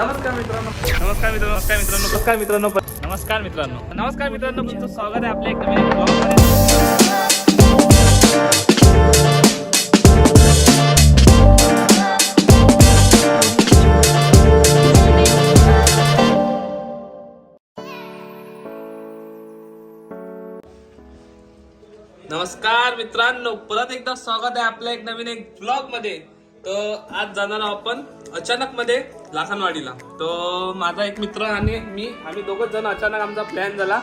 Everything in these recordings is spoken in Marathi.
नमस्कार मित्रांनो. नमस्कार मित्रांनो नमस्कार मित्रांनो. नमस्कार मित्रांनो नमस्कार मित्रांनो. नमस्कार मित्रांनो तुमचं स्वागत आहे आपल्या एक नवीन नमस्कार मित्रांनो परत एकदा स्वागत आहे आपल्या एक नवीन एक ब्लॉगमध्ये. तर आज जाणार आहोत आपण अचानक मध्ये लाखनवाडीला. तर माझा एक मित्र आणि मी आम्ही दोघं जण अचानक आमचा प्लॅन झाला.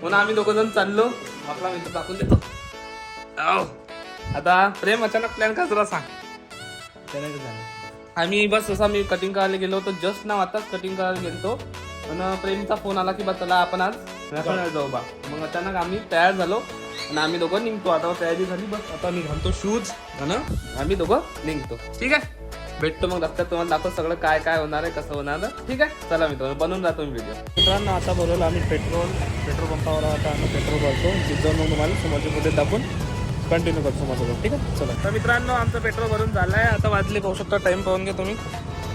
म्हणून आम्ही दोघं जण चाललो. आपला मित्र दाखवून देतो. आता प्रेम अचानक प्लॅन का जरा सांग. आम्ही बस जसा मी कटिंग करायला गेलो होतो. जस्ट ना आताच कटिंग करायला गेलो पण प्रेमचा फोन आला की बा चला आपण आज जाऊ बा. मग अचानक आम्ही तयार झालो. आणि आम्ही दोघं निघतो. आता तयारी झाली बस. आता मी घालतो शूज. आणि आम्ही दोघं निघतो. ठीक आहे? भेटतो मग रस्त्यात तुम्हाला दाखव सगळं काय काय होणार आहे कसं होणार ठीक आहे? चला मित्रांनो बनवून जातो मी व्हिडिओ मित्रांनो आता बोलवलं आम्ही पेट्रोल पेट्रोल पंपावर आता आम्ही पेट्रोल भरतो. तिथं मग तुम्हाला समोरच्या मध्ये दाखवून कंटिन्यू करतो माझं ठीक आहे? चला. तर मित्रांनो आमचं पेट्रोल भरून झालं आहे आता वाजले पाहू शकता टाइम पाहून घ्या तुम्ही.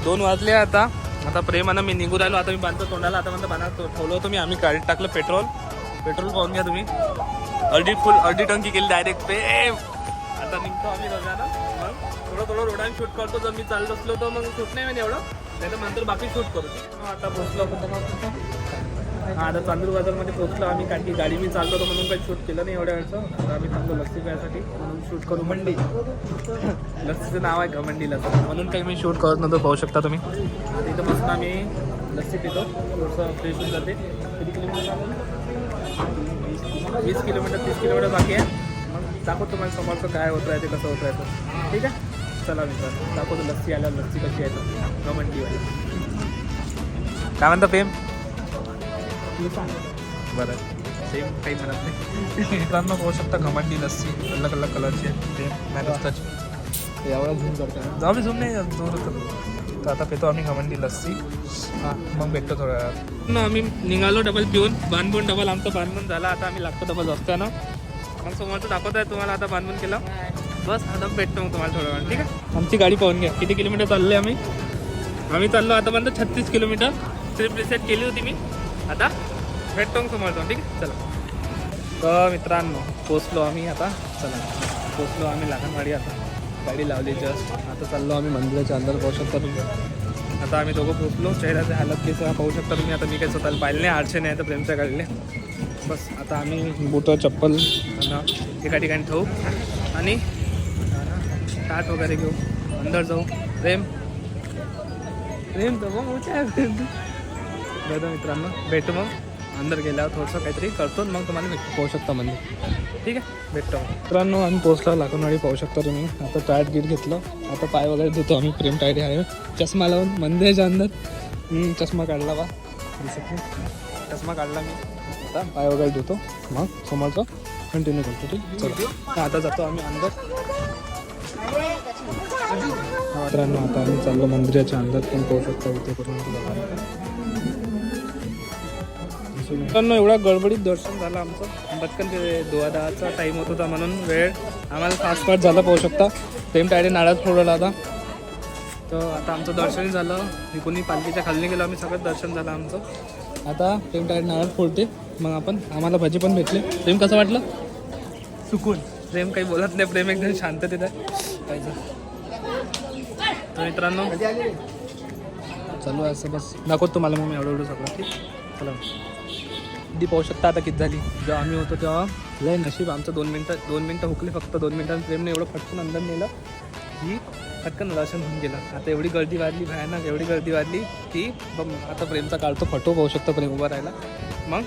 दोन वाजले आता. आता प्रेमानं मी निघू राहिलो आता मी बांधतो तोंडाला. आता म्हणतो बांधा ठेवलं होतं मी. आम्ही गाडीत टाकलं पेट्रोल. पेट्रोल पाहून घ्या तुम्ही. अर्धी फुल अर्धी टंकी केली डायरेक्ट पे आता निघतो आम्ही मग थोडं थोडं रोडाने शूट करतो जर मी चालत असलो तर मग शूट नाही म्हणजे एवढं. नाही तर नंतर बाकी शूट करू. आता पोहोचलो आपण. तर हा आता चांदूर बाजारमध्ये पोहोचलो आम्ही कारण की गाडी मी चाललो होतो म्हणून काही शूट केलं नाही एवढ्या वेळचं. आता आम्ही थांबलो लस्सी प्यायसाठी म्हणून शूट करू मंडी लस्सीचं नाव आहे घमंडी लस्सी म्हणून काही मी शूट करत नव्हतो पाहू शकता तुम्ही. आता इथं मस्त आम्ही लस्सी पितो. थोडंसं फ्रेश होऊन जाते. किती किलोमीटर वीस किलोमीटर तीस किलोमीटर बाकी आहे. मग दाखवतो तुम्हाला समोरचं काय होतं आहे ते कसं होतं आहे ठीक आहे? चला मित्र दाखवतो लस्सी आल्या लस्सी कशी आहे घमंडीवाली. काय म्हणता प्रेम बरं. सेम काही म्हणत नाही. मित्रांनो पाहू शकता घमंडी लस्सी अलग अलग कलरची आहे. ते मॅरेस्टाची एवढा झूम करतो जाऊ मी झूम नाही दूर होतं तर आता पितो आम्ही घमंडी लस्सी. हां. मग भेटतो थोड्या वेळात. ना आम्ही निघालो डबल पिऊन. बांधून डबल आमचं बांधून झालं. आता आम्ही लागतो डबल रस्त्यानं मग समोरचं दाखवत आहे तुम्हाला आता बांधून केलं? बस आता भेटतो मग तुम्हाला थोडं वेळ ठीक आहे? आमची गाडी पाहून घ्या. किती किलोमीटर चालले आम्ही? आम्ही चाललो आतापर्यंत छत्तीस किलोमीटर. ट्रिप रिसेट केली होती मी. आता भेटतो मग तुम्हाला ठीक आहे? चला. तर मित्रांनो पोचलो आम्ही आता. चला. पोचलो आम्ही लाखनवाडी आता. गाडी लावली जस्ट आता चाललो आम्ही मंदिराच्या अंदर पाहू शकता तुम्ही. आता आम्ही दोघं पोचलो. चेहऱ्याचे हालत केस पाहू शकता तुम्ही. आता मी काही स्वतःला पाहिले नाही आडशे नाही तर प्रेमच्या काढले बस आता आम्ही बुटं चप्पल एका ठिकाणी ठेवू. आणि ताट वगैरे घेऊ अंदर जाऊ प्रेम. प्रेम तर मग उच्च प्रेम. मित्रांनो भेटू मग. अंदर गेल्यावर थोडंसं काहीतरी करतो मग तुम्हाला भेटतो पाहू शकता म्हणजे ठीक आहे? भेटतो मित्रांनो आम्ही पोचला लाखनवाडी पाहू शकता तुम्ही. आता टायट गीट घेतलं. आता पाय वगैरे धुतो आम्ही. प्रेम टायट आहे. चष्मा लावून मंदिराच्या अंदर चष्मा काढला बा. दिसत चष्मा काढला मी. आता पाय वगैरे धुतो. मग समोरचं कंटिन्यू करतो. ठीक? चला. आता जातो आम्ही अंदर. मित्रांनो आता आम्ही चाललो मंदिराच्या अंदर पण पाहू शकतो इथे करून मित्रांनो एवढा गडबडीत दर्शन झालं आमचं. पटकन ते दोहा दहाचा टाईम होत होता म्हणून वेळ आम्हाला फास्ट फास्ट झालं पाहू शकता. सेम टायडे नाळात फोडला आता. तर आता आमचं दर्शनही झालं. कोणी पालखीच्या खाली गेलो आम्ही सगळं दर्शन झालं आमचं. आता प्रेम टायर नारळ फोडते. मग आपण आम्हाला भजी पण भेटले. प्रेम कसं वाटलं? चुकून प्रेम काही बोलत नाही प्रेम एकदम शांततेत आहे पाहिजे. तर मित्रांनो चालू आहे असं बस. दाखवतो तुम्हाला मग मी एवढं एवढं सगळं ठीक? चला. दी पाहू शकता आता किती झाली. जेव्हा आम्ही होतो तेव्हा लय नशीब आमचं दोन मिनटं दोन मिनटं हुकली फक्त दोन मिनटांनी प्रेमने एवढं फटकन अंदर नेलं की पटकन दर्शन होऊन गेलं. आता एवढी गर्दी वाढली भयानक एवढी गर्दी वाढली की बघ आता प्रेमचा काढतो फटो पाहू शकतो प्रेम उभा राहिला मग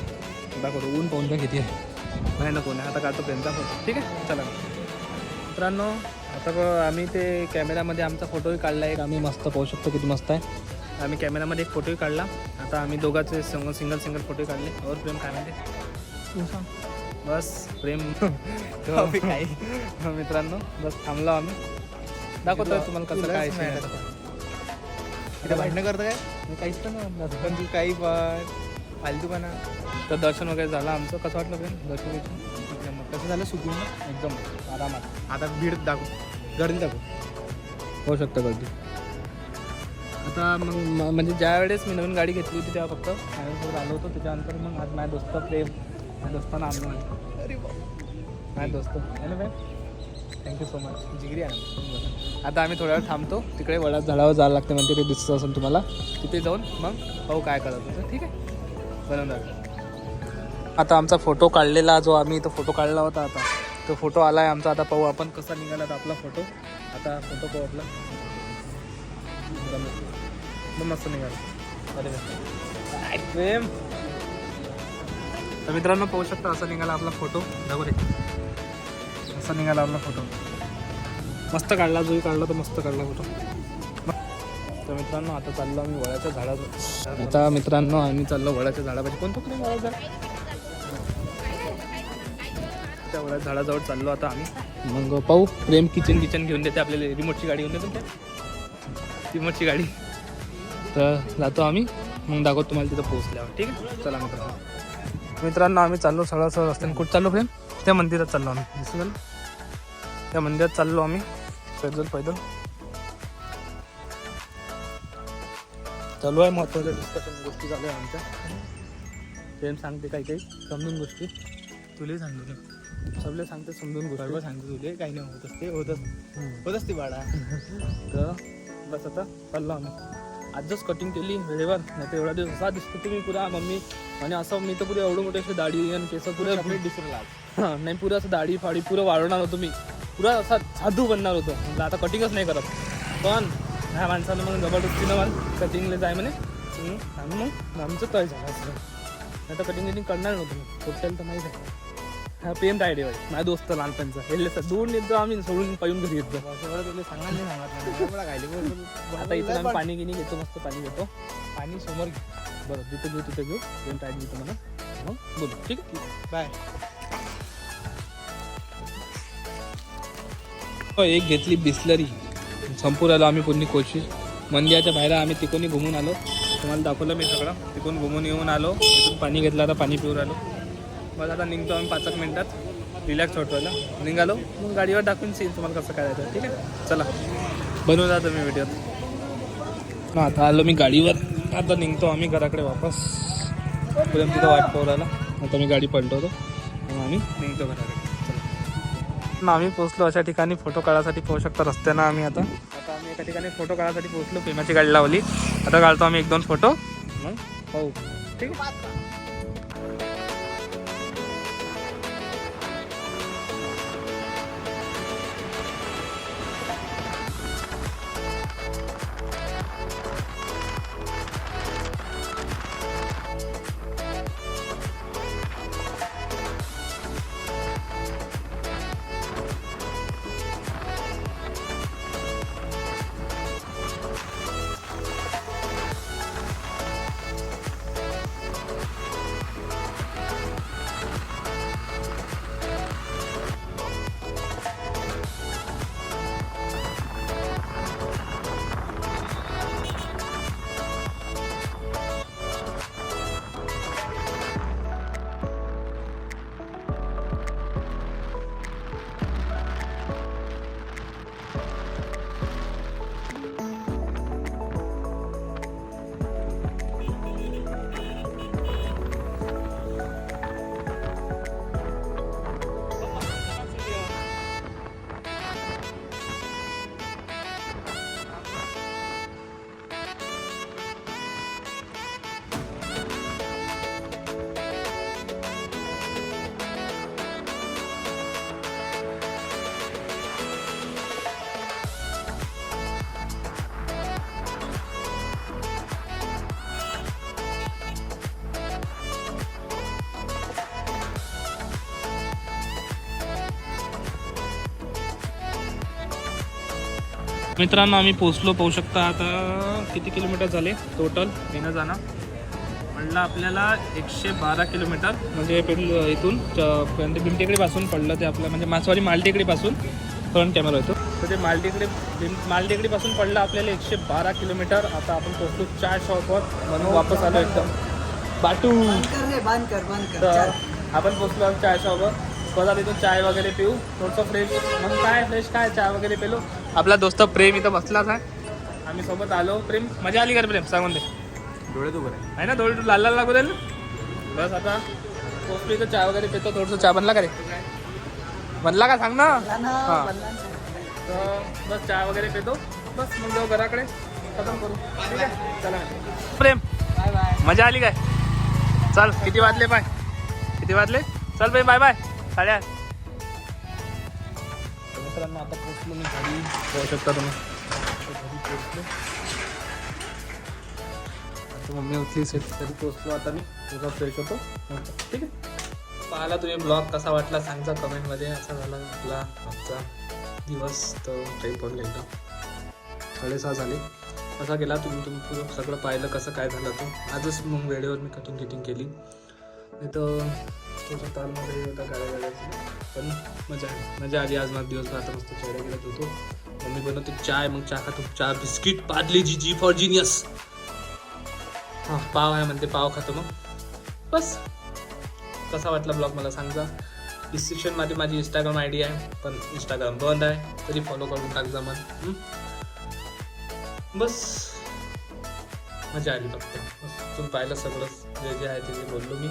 दाखवतो ऊन पाहून घ्या किती आहे. भयानक ऊन आहे आता काढतो प्रेमचा फोटो. ठीक आहे? चला. मित्रांनो आता आम्ही ते कॅमेऱ्यामध्ये आमचा फोटोही काढला एक आम्ही मस्त पाहू शकतो किती मस्त आहे. आम्ही कॅमेऱ्यामध्ये एक फोटोही काढला. आता आम्ही दोघांचे सिंगल सिंगल सिंगल फोटो काढले. और प्रेम काय म्हणते? बस प्रेम. काही मित्रांनो बस थांबलो आम्ही. दाखवतोय तुम्हाला कसं काय भांडणं करतं काय? काहीच नाही. पण काही पण फालतूपणा. तर दर्शन वगैरे झालं आमचं. कसं वाटलं प्रेम? दर्शन? एकदम कसं झालं सुकून? एकदम आरामात. आता भीड दाखव. गर्दी दाखव. होऊ शकतं गर्दी. आता मग म्हणजे ज्या वेळेस मी नवीन गाडी घेतली होती तेव्हा फक्त माझ्यासोबत आलो होतो. त्याच्यानंतर मग आज माझ्या दोस्त प्रेम माझ्या दोस्तांना आणलं अरे माझ्या दोस्त. आहे ना थँक्यू सो मच जिगरी आहे आता आम्ही थोड्या वेळ थांबतो. तिकडे वडा झाडावर जायला लागते म्हणजे ते दिसतं असेल तुम्हाला. तिथे जाऊन मग पाहू काय होतं ठीक आहे? बनवणार. आता आमचा फोटो काढलेला जो आम्ही तो फोटो काढला होता आता तो फोटो आला आहे आमचा. आता पाहू आपण कसा निघाला आपला फोटो. आता फोटो पाहू आपला. मस्त निघाला. अरे प्रेम. तर मित्रांनो पाहू शकता असा निघाला आपला फोटो. डबरे असा निघाला आपला फोटो. मस्त काढला जोही काढला तर मस्त काढला फोटो. तर मित्रांनो आता चाललो आम्ही वळाच्या झाडावर. आता मित्रांनो आम्ही चाललो वळाच्या झाडापाशी. कोणतं कुठे वळा झाड त्या वळाच्या झाडाजवळ चाललो आता आम्ही. मग पाहू प्रेम किचन किचन घेऊन देते आपल्याला. रिमोटची गाडी घेऊन देते रिमोटची गाडी. तर जातो आम्ही. मग दाखवतो तुम्हाला तिथं पोहोचल्यावर. ठीक आहे? चला मित्रांनो. मित्रांनो आम्ही चाललो सरळ सरळ रस्त्याने. कुठं चाललो प्रेम? त्या मंदिरात चाललो आम्ही. दिसू त्या मंदिरात चाललो आम्ही. पैदल पैदल. चालू आहे महत्त्वाच्या डिस्कशन गोष्टी चालू आहे आमच्या. प्रेम सांगते काही काही समजून गोष्टी. तुला सांगतो सबले सांगते समजून गोष्टी. सांगतो तुले काही नाही होत असते होत असते. होत असते बाळा. तर बस आता चाललो आम्ही. आजच कटिंग केली वेळेवर नाही तर एवढा दिवस असा दिसतो मी पुरा मम्मी आणि असं मी तर पुरे एवढं मोठे असे दाढी आणि केस पुरे दिसून लाग हा, नाही पुरं असं दाढी फाडी पुरं वाढवणार होतो मी. पुरा असा साधू बनणार होतो. म्हणजे आता कटिंगच नाही करत. पण ह्या माणसानं मग जबरदस्तीनं मला कटिंगला जाय म्हणे. आणि मग आमचं तय झालं असं. नाही तर कटिंग कटिंग करणार नव्हतं टोटल तर माहीत आहे. हा प्रेम रायडे वाई माझा दोस्त लहानपणचा. सर दोन येतो आम्ही सोडून पाहून घरी येतो. आता इथून आम्ही पाणी गिनी घेतो मस्त पाणी घेतो. पाणी समोर घे. बरं जिथे घेऊ तिथे घेऊ. दोन टाईट घेतो मला मग बोलू. ठीक आहे? बाय. हो, एक घेतली बिस्लरी. संपूर आलो आम्ही पूर्ण कोशिश. मंदिराच्या बाहेर आम्ही तिकोनी घुमून आलो. तुम्हाला दाखवलं मी सगळं. तिकून घुमून येऊन आलो. तिथून पाणी घेतलं आता पाणी पिऊन आलो. बस आता निघतो आम्ही पाच एक मिनटात. रिलॅक्स होटवायला निघालो. मग गाडीवर दाखवून सीन तुम्हाला कसं करायचं ठीक आहे? चला. बनवून जातो मी व्हिडिओत आता आलो मी गाडीवर. आता निघतो आम्ही घराकडे वापस. तिथं वाट पोराला आता मी गाडी पलटवतो. मग आम्ही निघतो घराकडे. ना आम्ही पोहोचलो. अशा ठिकाणी फोटो काढायसाठी पोहू शकता रस्त्यानं आम्ही आता. आता आम्ही एका ठिकाणी फोटो काढायसाठी पोहोचलो. प्रेमाची गाडी लावली. आता काढतो आम्ही एक दोन फोटो मग हो ठीक आहे? मित्रांनो आम्ही पोचलो पाहू शकता आता किती किलोमीटर झाले? टोटल येणं जाणं. म्हणलं आपल्याला एकशे बारा किलोमीटर म्हणजे इथून पर्यंत भीमटेकडीपासून पडलं ते आपलं म्हणजे मासवाडी मालटेकडीपासून फ्रंट कॅमेरा होतो तर ते मालटेकडे भीम मालटेकडीपासून पडलं आपल्याला एकशे बारा किलोमीटर. आता आपण पोचलो चार शॉपवर म्हणून वापस आलो एकदम. बाटू! बंद कर बंद कर तर आपण पोचलो चाय शॉपवर स्वतः तिथून चाय वगैरे पिऊ. थोडंसं फ्रेश मग काय फ्रेश काय? चाय वगैरे पेलो. आपला दोस्त प्रेम इथं बसलाच आहे. आम्ही सोबत आलो. प्रेम मजा आली का रे प्रेम? सांगून दे. डोळे तू बरं आहे ना थोडी लाल लाल लागू दे ना. बस आता. पोचली तर चहा वगैरे पितो थोडंसं चहा बनला का रे? बनला का? सांग ना. हा. तर बस चहा वगैरे पितो. बस मग जाऊ घराकडे. खतम करू. ठीक आहे? चला. प्रेम बाय बाय मजा आली काय? चल किती वाजले पाय? किती वाजले? चल प्रेम बाय बाय. साडेआठ मित्रांनो आता पोचलो मी घरी. जाऊ शकता तुम्ही. घरी पोचलो आता मम्मी उठली सेट तरी पोचलो आता मी तुझा फ्रेश होतो. ठीक आहे. पाहिला तुम्ही ब्लॉग कसा वाटला सांगजा कमेंटमध्ये. असा झाला आपला आजचा दिवस. तर टाईम पण गेला. साडेसहा झाले. कसा गेला तुम्ही? तुम्ही सगळं पाहिलं कसं काय झालं तो. आजच मग वेळेवर मी कटिंग किटिंग केली. नाही तर थोडं तालमध्ये होता गाड्या गाड्याची. पण मजा आली. मजा आली. आज माझा दिवस आता मस्त चेहऱ्या गेला होतो मम्मी बनवते चाय मग चहा खातो. चहा biscuit Parle G G for genius हां पाव आहे म्हणते पाव खातो मग. बस. कसा वाटला ब्लॉग मला सांगा. डिस्क्रिप्शनमध्ये माझी इंस्टाग्राम आय डी आहे पण इंस्टाग्राम बंद आहे. तरी फॉलो करून टाकजा मग बस. मजा आली फक्त. तुम्ही पाहिलं सगळं. जे जे आहे ते जे बोललो मी.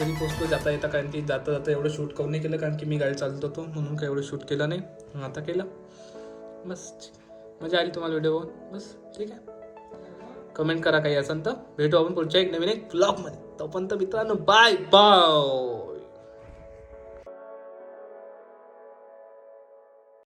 घरी पोचलो जाता येता कारण की जाता जाता एवढं शूट करून नाही केलं कारण की मी गाडी चालत होतो म्हणून काही एवढं शूट केलं नाही. आता केलं. बस मजा आली तुम्हाला व्हिडिओ बघून. बस ठीक आहे. कमेंट करा काही असेल तर. भेटू आपण पुढच्या एक नवीन एक ब्लॉगमध्ये तोपर्यंत मित्रांनो बाय बाय